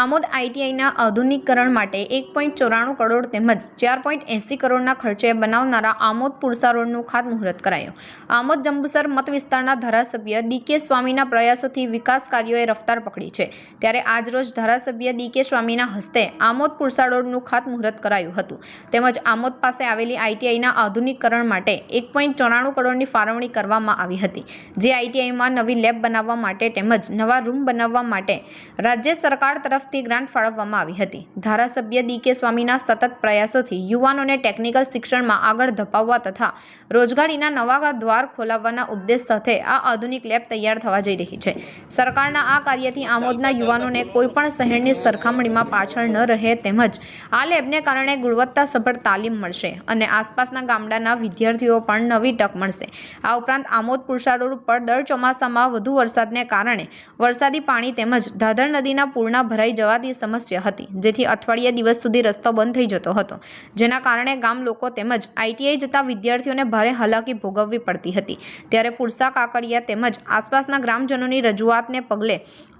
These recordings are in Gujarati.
આમોદ આઈટીઆઈના આધુનિકરણ માટે એક પોઈન્ટ ચોરાણું કરોડ તેમજ ચાર પોઈન્ટ એંસી કરોડના ખર્ચે બનાવનારા આમોદ પુરસા રોડનું ખાતમુહૂર્ત કરાયું. આમોદ જંબુસર મત વિસ્તારના ધારાસભ્ય ડીકે સ્વામીના પ્રયાસોથી વિકાસ કાર્યોએ રફતાર પકડી છે. ત્યારે આજરોજ ધારાસભ્ય ડીકે સ્વામીના હસ્તે આમોદ પુરસા રોડનું ખાતમુહૂર્ત કરાયું હતું. તેમજ આમોદ પાસે આવેલી આઈટીઆઈના આધુનિકરણ માટે એક પોઈન્ટ ચોરાણું કરોડની ફાળવણી કરવામાં આવી હતી. જે આઈટીઆઈમાં નવી લેબ બનાવવા માટે તેમજ નવા રૂમ બનાવવા માટે રાજ્ય સરકાર તરફથી ગ્રાન્ટ ફાળવવામાં આવી હતી. ધારાસભ્ય ડીકે સ્વામીના સતત પ્રયાસોથી યુવાનોને ટેકનિકલ શિક્ષણમાં આગળ ધપાવવા તથા રોજગારીના નવા દ્વાર ખોલાવવાના ઉદ્દેશ સાથે આ આધુનિક લેબ તૈયાર થવા જઈ રહી છે. સરકારના આ કાર્યથી આમોદના યુવાનોને કોઈપણ શહેરની સરખામણીમાં પાછળ ન રહે તેમજ આ લેબને કારણે ગુણવત્તાસભર તાલીમ મળશે અને આસપાસના ગામડાના વિદ્યાર્થીઓ પણ નવી તક મળશે. આ ઉપરાંત આમોદ પુરુષા રોડ ઉપર દર ચોમાસામાં વધુ વરસાદને કારણે વરસાદી પાણી તેમજ ધાધર નદીના પૂરના ભરાઈ જવાથી સમસ્યા હતી, જેથી અઠવાડિયા દિવસ સુધી રસ્તો બંધ થઈ જતો હતો. જેના કારણે ગામ લોકો તેમજ આઈટીઆઈ જતા વિદ્યાર્થીઓને ભારે હાલાકી ભોગવવી પડતી હતી. ત્યારે પુરસા કાકડિયા તેમજ આસપાસના ગ્રામજનોની રજૂઆતને પગલે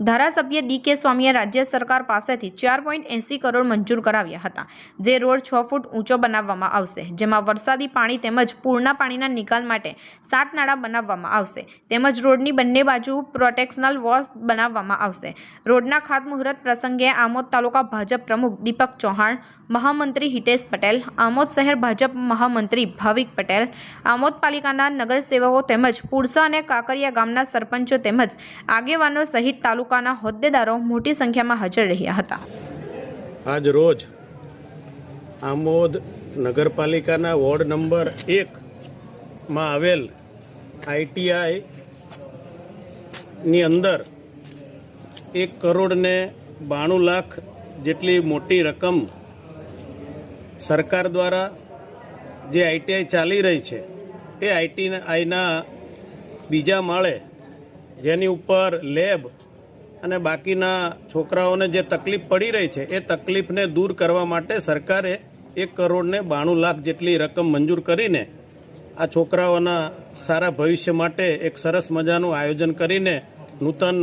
ધારાસભ્ય ડી કે સ્વામીએ રાજ્ય સરકાર પાસેથી ચાર પોઈન્ટ એંસી કરોડ મંજૂર કરાવ્યા હતા, જે રોડ છ ફૂટ ઊંચો બનાવવામાં આવશે, જેમાં વરસાદી પાણી તેમજ પૂરના પાણીના નિકાલ માટે સાત નાળા બનાવવામાં આવશે, તેમજ રોડની બંને બાજુ પ્રોટેક્શનલ વોશ બનાવવામાં આવશે. રોડના ખાતમુહૂર્ત પ્રસંગે આમોદ તાલુકા ભાજપ પ્રમુખ દીપક ચૌહાણ, મહામંત્રી હિતેશ પટેલ, આમોદ શહેર ભાજપ મહામંત્રી ભાવિક પટેલ, આમોદ પાલિકાના નગરસેવકો તેમજ પુરસા અને કાકરિયા ગામના સરપંચો તેમજ આગેવાનો સહિત તાલુકાના હોદ્દેદારો મોટી સંખ્યામાં હાજર રહ્યા હતા. આજ રોજ આમોદ નગરપાલિકાના વોર્ડ નંબર એકમાં આવેલ આઈટીઆઈની અંદર એક કરોડ ને બાણું લાખ જેટલી મોટી રકમ સરકાર દ્વારા જે આઈટીઆઈ ચાલી રહી છે, એ આઈટીઆઈના બીજા માળે જેની ઉપર લેબ અને બાકીના છોકરાઓને જે તકલીફ પડી રહી છે, એ તકલીફને દૂર કરવા માટે સરકારે એક કરોડને બાણું લાખ જેટલી રકમ મંજૂર કરીને આ છોકરાઓના સારા ભવિષ્ય માટે એક સરસ મજાનું આયોજન કરીને નૂતન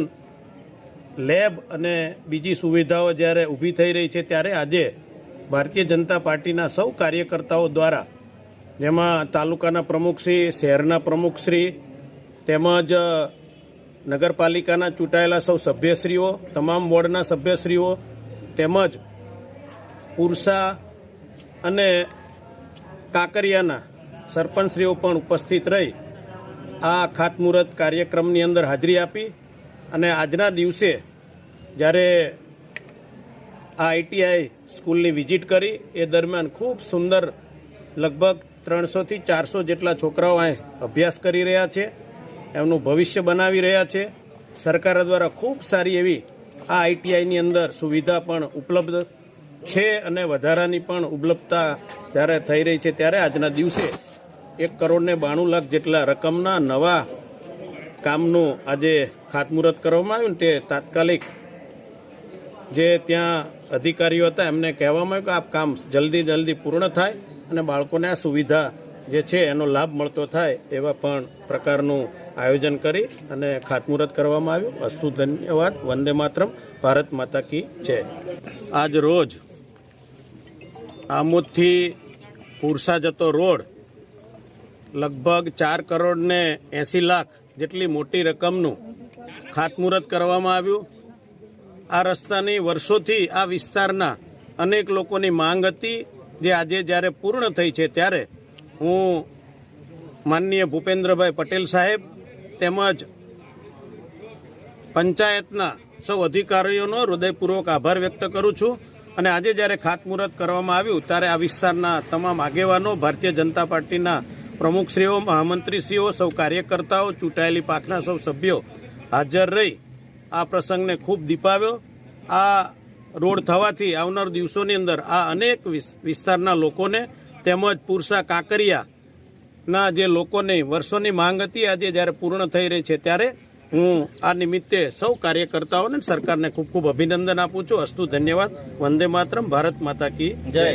લેબ અને બીજી સુવિધાઓ જ્યારે ઊભી થઈ રહી છે, ત્યારે આજે ભારતીય જનતા પાર્ટીના સૌ કાર્યકર્તાઓ દ્વારા, જેમાં તાલુકાના પ્રમુખશ્રી શહેરના પ્રમુખશ્રી તેમજ નગરપાલિકાના ચૂંટાયેલા સૌ સભ્યશ્રીઓ, તમામ વોર્ડના સભ્યશ્રીઓ, તેમજ પુરસા અને કાંકરિયાના સરપંચશ્રીઓ પણ ઉપસ્થિત રહી આ ખાતમુહૂર્ત કાર્યક્રમની અંદર હાજરી આપી. અને આજના દિવસે જ્યારે આ આઈટીઆઈ સ્કૂલની વિઝિટ કરી, એ દરમિયાન ખૂબ સુંદર લગભગ ત્રણસોથી ચારસો જેટલા છોકરાઓ અહીં અભ્યાસ કરી રહ્યા છે, એમનું ભવિષ્ય બનાવી રહ્યા છે. સરકાર દ્વારા ખૂબ સારી એવી આ આઈટીઆઈની અંદર સુવિધા પણ ઉપલબ્ધ છે અને વધારાની પણ ઉપલબ્ધતા જ્યારે થઈ રહી છે, ત્યારે આજના દિવસે એક કરોડને બાણું લાખ જેટલા રકમના નવા કામનું આજે ખાતમુહૂર્ત કરવામાં આવ્યું ને તે તાત્કાલિક જે ત્યાં અધિકારીઓ હતા, એમને કહેવામાં આવ્યું કે આ કામ જલ્દી જલ્દી પૂર્ણ થાય અને બાળકોને આ સુવિધા જે છે એનો લાભ મળતો થાય એવા પણ પ્રકારનું આયોજન કરી અને ખાતમુહૂર્ત કરવામાં આવ્યું. અસ્તુ ધન્યવાદ. વંદે માતરમ. ભારત માતા કી જય. આજ રોજ આમોદથી પુરસા જતો રોડ લગભગ ચાર કરોડ ને એંસી લાખ જેટલી મોટી રકમનું ખાતમુહૂર્ત કરવામાં આવ્યું, આ રસ્તાની વર્ષોથી આ વિસ્તારના અનેક લોકોની માંગ હતી, જે આજે જ્યારે પૂર્ણ થઈ છે ત્યારે હું માનનીય ભૂપેન્દ્રભાઈ પટેલ સાહેબ તેમજ પંચાયતના સૌ અધિકારીઓનો હૃદયપૂર્વક આભાર વ્યક્ત કરું છું અને આજે જ્યારે ખાતમુહૂર્ત કરવામાં આવ્યું, ત્યારે આ વિસ્તારના તમામ આગેવાનો, ભારતીય જનતા પાર્ટીના પ્રમુખશ્રીઓ, મહામંત્રીશ્રીઓ, સૌ કાર્યકર્તાઓ, ચૂંટાયેલી પાકના સૌ સભ્યો હાજર રહી આ પ્રસંગને ખૂબ દીપાવ્યો. આ રોડ થવાથી આવનાર દિવસોની અંદર આ અનેક વિસ્તારના લોકોને તેમજ પુરસા કાંકરિયાના જે લોકોને વર્ષોની માંગ હતી, આજે જ્યારે પૂર્ણ થઈ રહી છે ત્યારે હું આ નિમિત્તે સૌ કાર્યકર્તાઓને સરકારને ખૂબ ખૂબ અભિનંદન આપું છું. અસ્તુ ધન્યવાદ. વંદે માતરમ. ભારત માતા કી જય.